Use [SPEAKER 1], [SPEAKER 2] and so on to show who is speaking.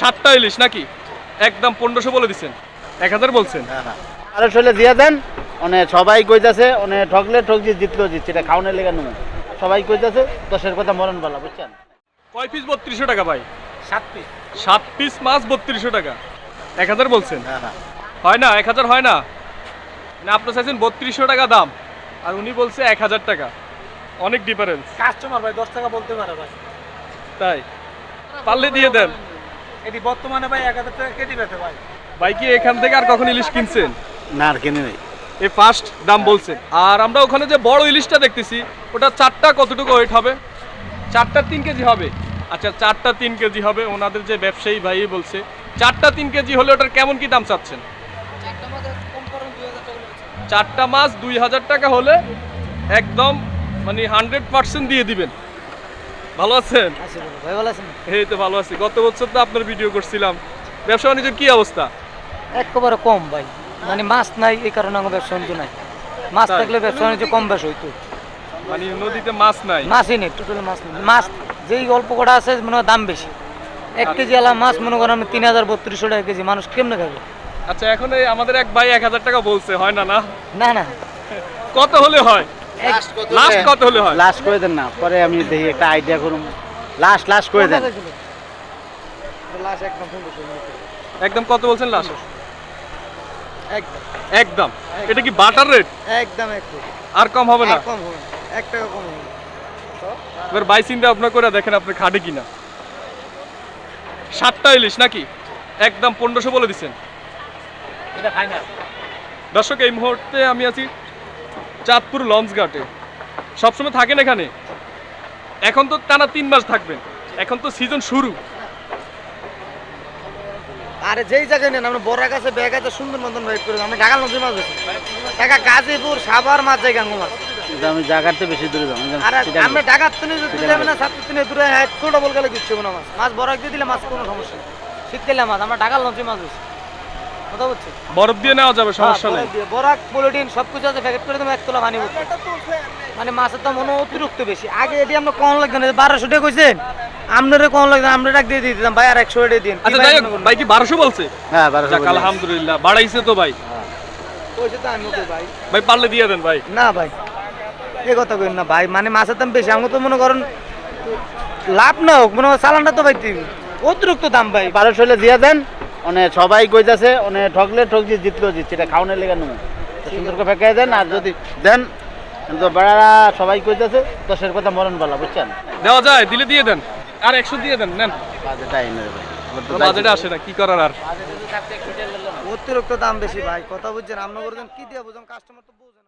[SPEAKER 1] সাতটা ইলিশ নাকি? একদম পনেরোশো বলে দিচ্ছেন এক হাজার বলছেন?
[SPEAKER 2] আরে শৈলে দিয়ে দেন মানে সবাই কইতাছে মানে ঠকলে ঠকছি জিতলেও জিতছে এটা খাওয়ানোর লেগে নেব সবাই কইতাছে দশের কথা মরণ বলা বুঝছেন?
[SPEAKER 1] কয় পিস বত্রিশশো টাকা ভাই?
[SPEAKER 2] সাত পিস
[SPEAKER 1] সাত পিস মাছ বত্রিশশো টাকা। এক হাজার বলছেন?
[SPEAKER 2] হ্যাঁ
[SPEAKER 1] না এক হাজার হয় না? না আপনি চাইছেন বত্রিশশো টাকা দাম আর উনি বলছে এক হাজার টাকা। অনেক ডিফারেন্স
[SPEAKER 3] কাস্টমার ভাই দশ টাকা বলতে পারে ভাই।
[SPEAKER 1] তাই? পারলে দিয়ে দেন।
[SPEAKER 3] এটি বর্তমানে ভাই এক হাজার টাকা কেটে পেতে ভাই।
[SPEAKER 1] ভাই কি এখান থেকে আর কখন ইলিশ কিনছেন?
[SPEAKER 2] না আর কিনে নেই।
[SPEAKER 1] এই ফার্স্ট দাম বলছে আর আমরা ওখানে যে বড় ইলিশটা দেখতেছি ওটা চারটা কতটুকু ওয়েট হবে? চারটা তিন কেজি হবে। আচ্ছা চারটা তিন কেজি হবে ওনাদের যে ব্যবসায়ী ভাই বলছে চারটা তিন কেজি হলে ওটার কেমন কি দাম চাচ্ছেন? চারটা মাছ দুই হাজার টাকা হলে একদম মানে হান্ড্রেড পার্সেন্ট দিয়ে দিবেন। ভালো আছেন?
[SPEAKER 3] ভাই ভালো আছেন?
[SPEAKER 1] এই তো ভালো আছি। গত বছর তো আপনার ভিডিও করছিলাম। ব্যবসা বাণিজ্যের কি অবস্থা?
[SPEAKER 3] একেবারে কম ভাই। মানে মাছ নাই এই কারণে আমার ব্যবসা বাণিজ্য নাই। মাছ থাকলে ব্যবসা বাণিজ্য কম বেশ হইতো।
[SPEAKER 1] মানে নদীতে মাছ নাই?
[SPEAKER 3] মাছই নেই টোটাল মাছ নেই। মাছ যেই অল্প কটা আছে মনে হয় দাম বেশি। এক কেজি আলা মাছ মনে করেন আমি তিন হাজার বত্রিশশো টাকা কেজি মানুষ কেমনে খাবে?
[SPEAKER 1] আচ্ছা এখন এই আমাদের এক ভাই এক হাজার টাকা বলছে হয় না না?
[SPEAKER 3] না না।
[SPEAKER 1] কত হলে হয়? লাস্ট কত হলে? হয়?
[SPEAKER 2] লাস্ট করে দেন না পরে আমি দেখি একটা আইডিয়া করুন। লাস্ট লাস্ট করে দেন।
[SPEAKER 3] একদম
[SPEAKER 1] কত বলছেন লাস্ট
[SPEAKER 3] একদম
[SPEAKER 1] একদম। এটা কি বাটার রেট
[SPEAKER 3] একদম একদম।
[SPEAKER 1] আর কম হবে না?
[SPEAKER 3] কম হবে এক টাকা কম হবে
[SPEAKER 1] এবার বাই চিন্তা আপনার করে দেখেন আপনি খাটে কিনা। সাতটা ইলিশ নাকি? একদম পনেরোশো বলে দিচ্ছেন।
[SPEAKER 3] এটা ফাইনাল
[SPEAKER 1] দর্শক এই মুহূর্তে আমি আছি চাঁদপুর লঞ্চ ঘাটে। সবসময় থাকেন এখানে। এখন তো টানা তিন মাস থাকবেন এখন তো সিজন শুরু।
[SPEAKER 3] আরে যেই জায়গায় নেন আমরা বড় কাছে ব্যাগ আছে সুন্দর মতন ওয়েট করে আমরা ঢাকা নদীর মাছ বেশি টাকা গাজীপুর সাভার মাছ যাই গাঙ্গু মাছ
[SPEAKER 2] কিন্তু আমি জায়গাতে বেশি দূরে যাব।
[SPEAKER 3] আর আমরা ঢাকার তুমি যদি যাবে না সাত তুমি দূরে হ্যাঁ ছোট বল গেলে কিচ্ছু হবে না মাছ মাছ বড় দিয়ে দিলে মাছ কোনো সমস্যা নেই। শীতকালে মাছ আমরা ঢাকার লঞ্চে মাছ বেশি বলছি
[SPEAKER 1] বরফ দিয়ে নেওয়া যাবে সমস্যা নেই।
[SPEAKER 3] বরাক পোলিটিন সব কিছু আছে প্যাকেট করে দেবো এক তোলা পানি মানে মাছের দাম মনে অতিরিক্ত বেশি। আগে এটি আমরা কম লাগবে না বারোশো টাকা কইছেন আপনারা কম লাগবে আমরা ডাক দিয়ে দিতাম ভাই আর একশো টাকা দিন।
[SPEAKER 1] আচ্ছা
[SPEAKER 3] ভাই
[SPEAKER 1] যাই হোক ভাই কি বারোশো বলছে?
[SPEAKER 2] হ্যাঁ বারোশো।
[SPEAKER 1] আলহামদুলিল্লাহ বাড়াইছে তো ভাই।
[SPEAKER 3] পয়সা তো আমি ভাই।
[SPEAKER 1] ভাই পারলে দিয়ে দেন ভাই।
[SPEAKER 3] না ভাই এ কথা কইন না ভাই মানে মাছের দাম বেশি আমাকে তো মনে করেন লাভ না হোক মনে হয় চালানটা তো ভাই অতিরিক্ত দাম ভাই।
[SPEAKER 2] বারোশো হলে দিয়ে দেন। মানে সবাই কইতাছে মানে ঠকলে ঠকছি জিতলেও জিতছে এটা খাওয়ানোর লেগে নেব সুন্দর করে ফেঁকাই দেন আর যদি দেন তো বেড়ারা সবাই কইতাছে দশের কথা মরণ বলা বুঝছেন?
[SPEAKER 1] দেওয়া যায় দিলে দিয়ে দেন। আর একশো দিয়ে দেন নেন।
[SPEAKER 2] বাজেটা এনে দেবে। আমার তো
[SPEAKER 1] বাজেটে আসে না কি করার আর?
[SPEAKER 3] অতিরিক্ত দাম বেশি ভাই। কথা বুঝছেন আপনার কি দিয়ে বুঝেন কাস্টমার তো বুঝে না।